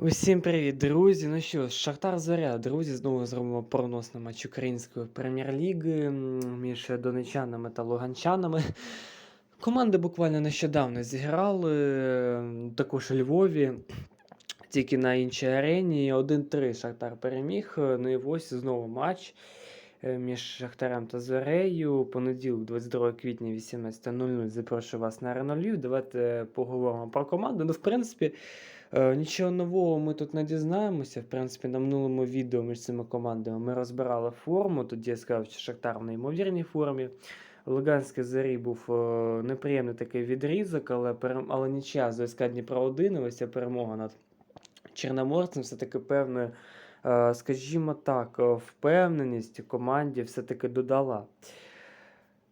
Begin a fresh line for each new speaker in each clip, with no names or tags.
Усім привіт, друзі. Ну що Шахтар Зоря, друзі, знову зробимо прогноз на матч української прем'єр-ліги між донечанами та луганчанами. Команди буквально нещодавно зіграли, також у Львові, тільки на іншій арені. 1-3 Шахтар переміг. Ну і ось знову матч е, між Шахтарем та Зорею. Понеділок, 22 квітня, 18.00. Запрошую вас на Львів. Давайте поговоримо про команду. Ну, в принципі. Е, Нічого нового ми тут не дізнаємося. В принципі, на минулому відео між цими командами ми розбирали форму. Тоді я сказав, що Шахтар в неймовірній формі. У Луганській зарі був е, неприємний такий відрізок, але, але нічия з ОСК Дніпро 1, ось ця перемога над Чорноморцем все-таки певною, е, скажімо так, впевненість команді все-таки додала.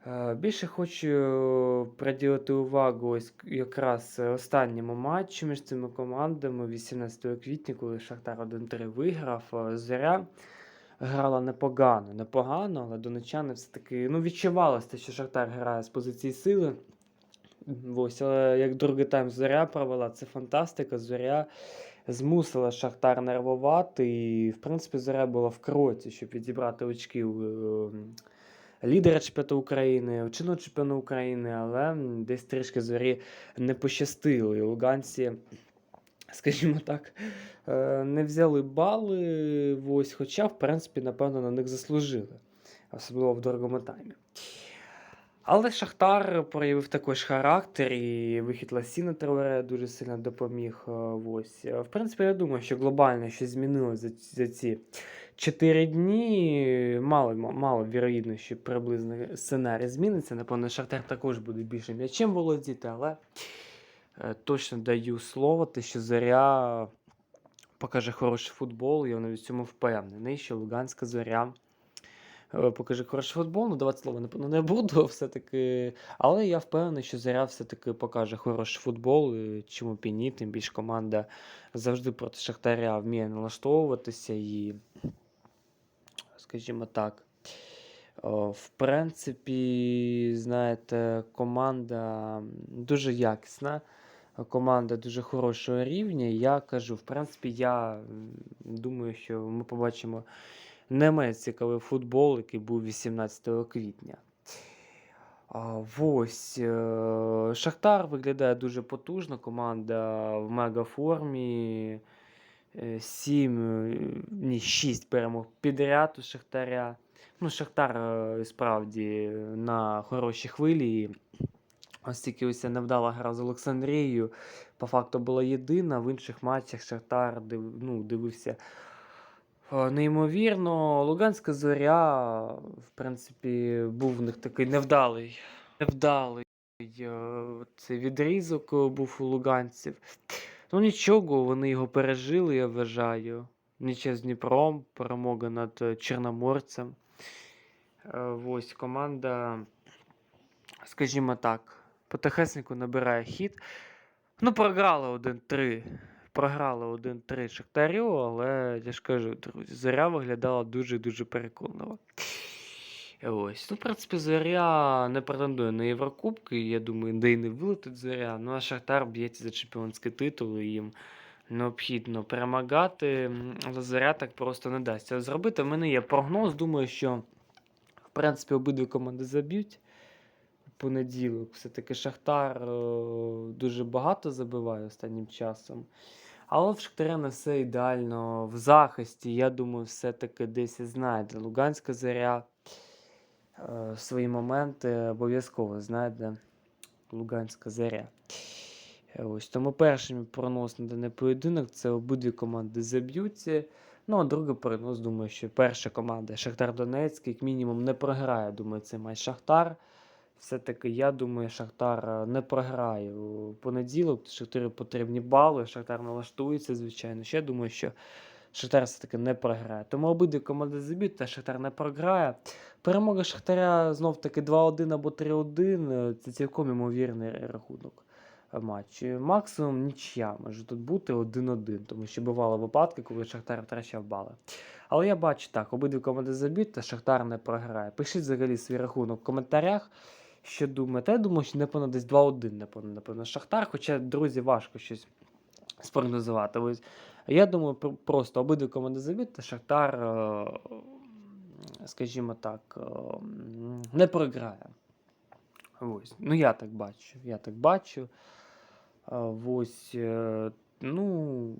Е, Більше хочу е, приділити увагу ось якраз останньому матчу між цими командами 18 квітня, коли Шахтар 1-3 виграв. Е, Зоря грала непогано, непогано, але донечани все-таки ну, відчувалося, що Шахтар грає з позиції сили. Ось, але як другий тайм Зоря провела, це фантастика. Зоря змусила Шахтар нервувати. І, в принципі, Зоря була в кроці, щоб відібрати очки лідера чемпіонату України, чинного чемпіону України, але десь трішки зорі не пощастило. І луганці, скажімо так, е, не взяли бали, ось, хоча, в принципі, напевно, на них заслужили, особливо в дорогому таймі. Але Шахтар проявив також характер, і вихід Ласіна Траоре дуже сильно допоміг. е, Ось. Е, В принципі, я думаю, що глобально щось змінилося за ці 4 дні. Мало, мало вірогідно, що приблизно сценарій зміниться. Напевно, Шахтар також буде більше м'ячем володіти, але е, точно даю слово, те, що Зоря покаже хороший футбол, я навіть в цьому впевнений, що Луганська зоря е, покаже хороший футбол. Ну, давати слово напевно не буду, все-таки. Але я впевнений, що Зоря все-таки покаже хороший футбол. Чому б і ні, тим більше команда завжди проти Шахтаря вміє налаштовуватися і, скажімо так. В принципі, знаєте, команда дуже якісна, команда дуже хорошого рівня. Я кажу, в принципі, я думаю, що ми побачимо не менш цікавий футбол, який був 18 квітня. Ось е, Шахтар виглядає дуже потужно. Команда в мегаформі. Е, Сім, е, ні, шість перемог підряд у Шахтаря. Ну, Шахтар е, справді на хорошій хвилі. І Ось тільки ось невдала гра з Олександрією. По факту була єдина. В інших матчах Шахтар див, ну, дивився неймовірно. Луганська зоря, в принципі, був в них такий невдалий. Невдалий цей відрізок був у луганців. Ну нічого, вони його пережили, я вважаю. Нічия з Дніпром, перемога над е, Чорноморцем. Е, Ось команда, скажімо так, потихесеньку набирає хід. Ну, програли 1-3. Програли 1-3 Шахтарю, але я ж кажу, друзі, зоря виглядала дуже-дуже переконливо. Ось. Ну, в принципі, зоря не претендує на Єврокубки. Я думаю, де й не вилетить зоря. Ну, а Шахтар б'ється за чемпіонський титул, їм необхідно перемагати. Але зоря так просто не дасть зробити. В мене є прогноз. Думаю, що в принципі обидві команди заб'ють. Понеділок все-таки Шахтар е, дуже багато забиває останнім часом. Але в Шахтаря не все ідеально в захисті. Я думаю, все-таки десь і знайде. Луганська зоря е, свої моменти обов'язково знайде Луганська зоря. Е, Ось тому перший мій прогноз на даний поєдинок це обидві команди заб'ються. Ну, а другий прогноз, думаю, що перша команда Шахтар Донецьк, як мінімум, не програє. Думаю, це має Шахтар. Все-таки я думаю, Шахтар е, не програє у понеділок. Шахтарю потрібні бали. Шахтар налаштується, звичайно. Ще думаю, що Шахтар все-таки не програє. Тому обидві команди заб'ють, та Шахтар не програє. Перемога Шахтаря знов таки 2-1 або 3-1. е, Це цілком ймовірний рахунок е, матчу. Максимум нічия може тут бути 1-1, тому що бували випадки, коли Шахтар втрачав бали. Але я бачу так, обидві команди заб'ють, та Шахтар не програє. Пишіть взагалі свій рахунок в коментарях. Що думаєте? Я думаю, що напевно десь 2-1, напевно, напевно, Шахтар. Хоча, друзі, важко щось спрогнозувати. Я думаю, пр- просто обидві команди заб'ють, та Шахтар, е, скажімо так, е, не програє. Ось. Ну, я так бачу. Я так бачу. Ось, е, ну,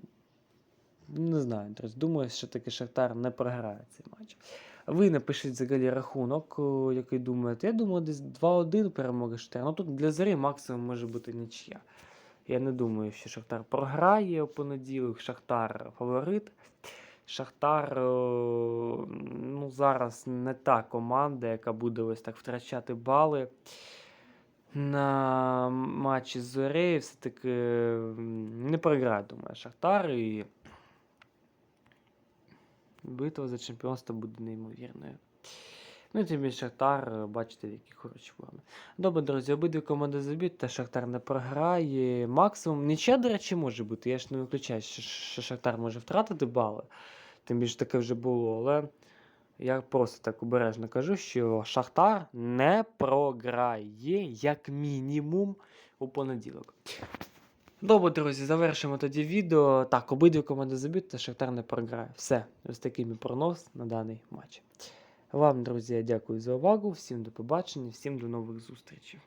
не знаю. Думаю, що таки Шахтар не програє цей матч. Ви напишіть взагалі рахунок, який думаєте. Я думаю, десь 2-1 перемога Шахтара. Ну тут для зорі максимум може бути нічия. Я не думаю, що Шахтар програє у понеділок. Шахтар фаворит. Шахтар е, ну, зараз не та команда, яка буде ось так втрачати бали на матчі з Зорею. Все-таки не програє, думаю, Шахтар. І битва за чемпіонство буде неймовірною. Ну і тим більше Шахтар, е, бачите, в якій хорошій формі. Добре, друзі, обидві команди заб'ють, та Шахтар не програє. Максимум, нічия, до речі, може бути. Я ж не виключаю, що Шахтар може втратити бали. Тим більше таке вже було, але я просто так обережно кажу, що Шахтар не програє як мінімум у понеділок. Добре, друзі, завершимо тоді відео. Так, обидві команди заб'ють, та Шахтар не програє. Все, ось такий мій прогноз на даний матч. Вам, друзі, дякую за увагу. Всім до побачення, всім до нових зустрічей.